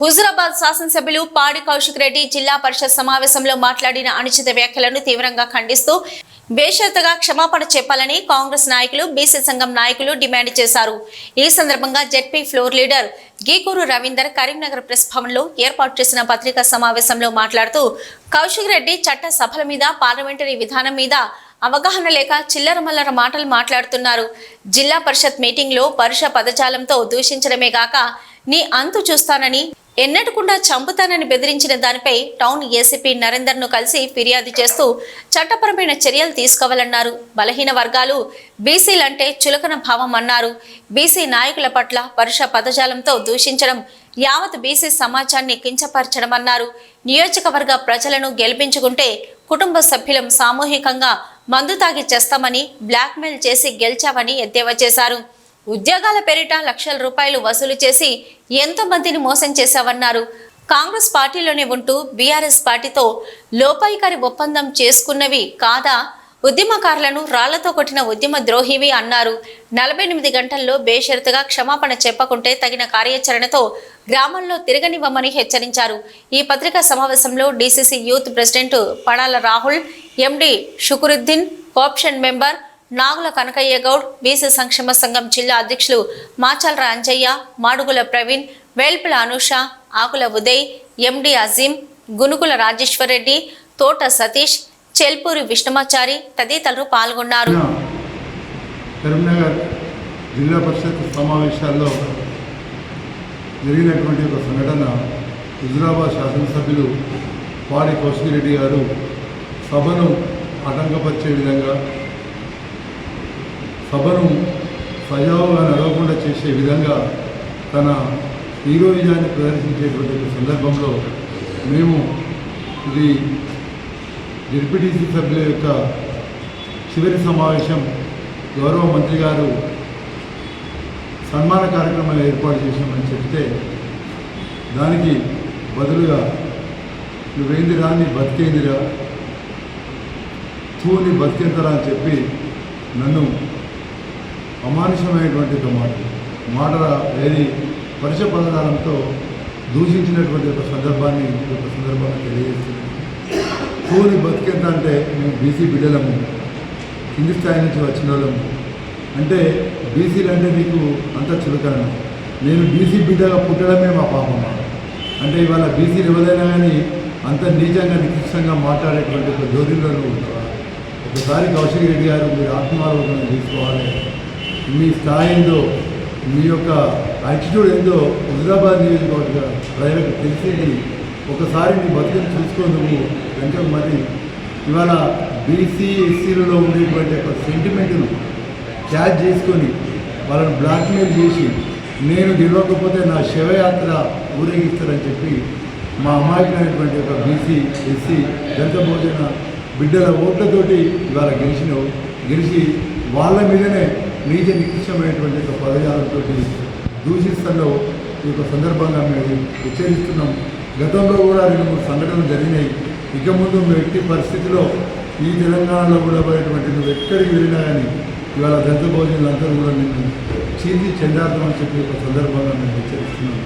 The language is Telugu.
హుజురాబాద్ శాసనసభ్యులు పాడి కౌశిక్ రెడ్డి జిల్లా పరిషత్ సమావేశంలో మాట్లాడిన అనుచిత వ్యాఖ్యలను తీవ్రంగా ఖండిస్తూ బేషరతుగా క్షమాపణ చెప్పాలని కాంగ్రెస్ నాయకులు బీసీ సంఘం నాయకులు డిమాండ్ చేశారు. ఈ సందర్భంగా ZP floor leader Geekuru Ravinder Karimnagar press భవన్లో ఏర్పాటు చేసిన పత్రికా సమావేశంలో మాట్లాడుతూ కౌశిక్ రెడ్డి చట్ట సభల మీద పార్లమెంటరీ విధానం మీద అవగాహన లేక చిల్లర మల్లర మాటలు మాట్లాడుతున్నారు. జిల్లా పరిషత్ మీటింగ్లో పరుష పదజాలంతో దూషించడమే గాక నీ అంతు చూస్తానని ఎన్నటకుండా చంపుతానని బెదిరించిన దానిపై టౌన్ ఏసీపీ నరేందర్ను కలిసి ఫిర్యాదు చేస్తూ చట్టపరమైన చర్యలు తీసుకోవాలన్నారు. బలహీన వర్గాలు బీసీలంటే చులకన భావం అన్నారు. బీసీ నాయకుల పట్ల పరుష పదజాలంతో దూషించడం యావత్ బీసీ సమాజాన్ని కించపరచడం అన్నారు నియోజకవర్గ ప్రజలను గెలిపించుకుంటే కుటుంబ సభ్యులం సామూహికంగా మందు తాగి చేస్తామని బ్లాక్మెయిల్ చేసి గెలిచామని ఎద్దేవా చేశారు. ఉద్యోగాల పేరిట లక్షల రూపాయలు వసూలు చేసి ఎంతో మందిని మోసం చేశావన్నారు. కాంగ్రెస్ పార్టీలోనే ఉంటూ బీఆర్ఎస్ పార్టీతో లోపాయికారి ఒప్పందం చేసుకున్నవి కాదా? ఉద్యమకారులను రాళ్ళతో కొట్టిన ఉద్యమ ద్రోహివి అన్నారు. నలభై ఎనిమిది గంటల్లో బేషరతుగా క్షమాపణ చెప్పకుంటే తగిన కార్యాచరణతో గ్రామంలో తిరగనివ్వమని హెచ్చరించారు. ఈ పత్రికా సమావేశంలో DCC youth president Padala Rahul MD Shukuruddin cooption member Nagula Kanakaiah Goud BC సంక్షేమ సంఘం జిల్లా అధ్యక్షులు మాచల్ర అంజయ్య మాడుగుల ప్రవీణ్ వేల్పుల అనుష ఆకుల ఉదయ్ ఎండి అజీం గునుకుల రాజేశ్వరరెడ్డి తోట సతీష్ చెల్పూరి విష్ణుమాచారి తదితరులు పాల్గొన్నారు. కరీంనగర్ జిల్లా పరిషత్ సమావేశాల్లో జరిగినటువంటి ఒక సంఘటన హుజురాబాద్ శాసనసభ్యులు పాడి కౌశికిరెడ్డి గారు సభను ఆటంకపరిచే విధంగా సభను సజావుగా నడవకుండా చేసే విధంగా తన హీరోయిజాన్ని ప్రదర్శించేటువంటి సందర్భంలో మేము ఇది జడ్పీటీసీ సభ్యుల యొక్క చివరి సమావేశం గౌరవ మంత్రి గారు సన్మాన కార్యక్రమాలు ఏర్పాటు చేశామని చెప్తే దానికి బదులుగా నువ్వేందిరా నీ బతికేందిరా తూని బతికేంతరా అని చెప్పి నన్ను అమానుషమైనటువంటి ఒక మాట. మాట ఏది పరుష పదజాలంతో దూషించినటువంటి ఒక సందర్భాన్ని ఒక సందర్భాన్ని తెలియజేస్తుంది. కూలి బతికేంత అంటే మేము బీసీ బిడ్డలము. కింది స్థాయి నుంచి వచ్చిన వాళ్ళము అంటే బీసీలు అంటే మీకు అంత చులకన నేను బీసీ బిడ్డగా పుట్టడమే మా పాపమ్మ అంటే ఇవాళ బీసీలు ఎవరైనా కానీ అంత నీచంగా నికృష్టంగా మాట్లాడేటువంటి ఒక జోరిలో ఒకసారి కౌశిక్ రెడ్డి గారు మీరు ఆత్మాలోచన తీసుకోవాలి మీ స్థాయి ఏందో మీ యొక్క యాటిట్యూడ్ ఏందో హుజరాబాద్ నియోజకవర్గ ప్రజలకు తెలిసేది ఒకసారి మీ బతుకుని చూసుకో నువ్వు కనుక మరి. ఇవాళ బీసీ ఎస్సీలలో ఉండేటువంటి ఒక సెంటిమెంట్ను క్యాచ్ చేసుకొని వాళ్ళని బ్లాక్మెయిల్ చేసి నేను గెలవకపోతే నా శవయాత్ర ఊరేగిస్తారని చెప్పి మా అమాయకమైనటువంటి ఒక బీసీ ఎస్సీ దళిత భోజన బిడ్డల ఓట్లతోటి ఇవాళ గెలిచినావు. గెలిచి వాళ్ళ మీదనే నీచ నికృష్టమైనటువంటి ఒక పదజాలంతో దూషిస్తున్న ఈ యొక్క సందర్భంగా మేము హెచ్చరిస్తున్నాం. గతంలో కూడా రెండు మూడు సంఘటనలు జరిగినాయి. ఇక ముందు నువ్వు ఎట్టి పరిస్థితిలో ఈ తెలంగాణలో కూడా పోయేటువంటి నువ్వు ఎక్కడికి వెళ్ళినా కానీ ఇవాళ దళిత భోజనాలందరూ కూడా నిన్ను చీల్చి చెందార్థం అని చెప్పి ఒక సందర్భంగా మేము హెచ్చరిస్తున్నాం.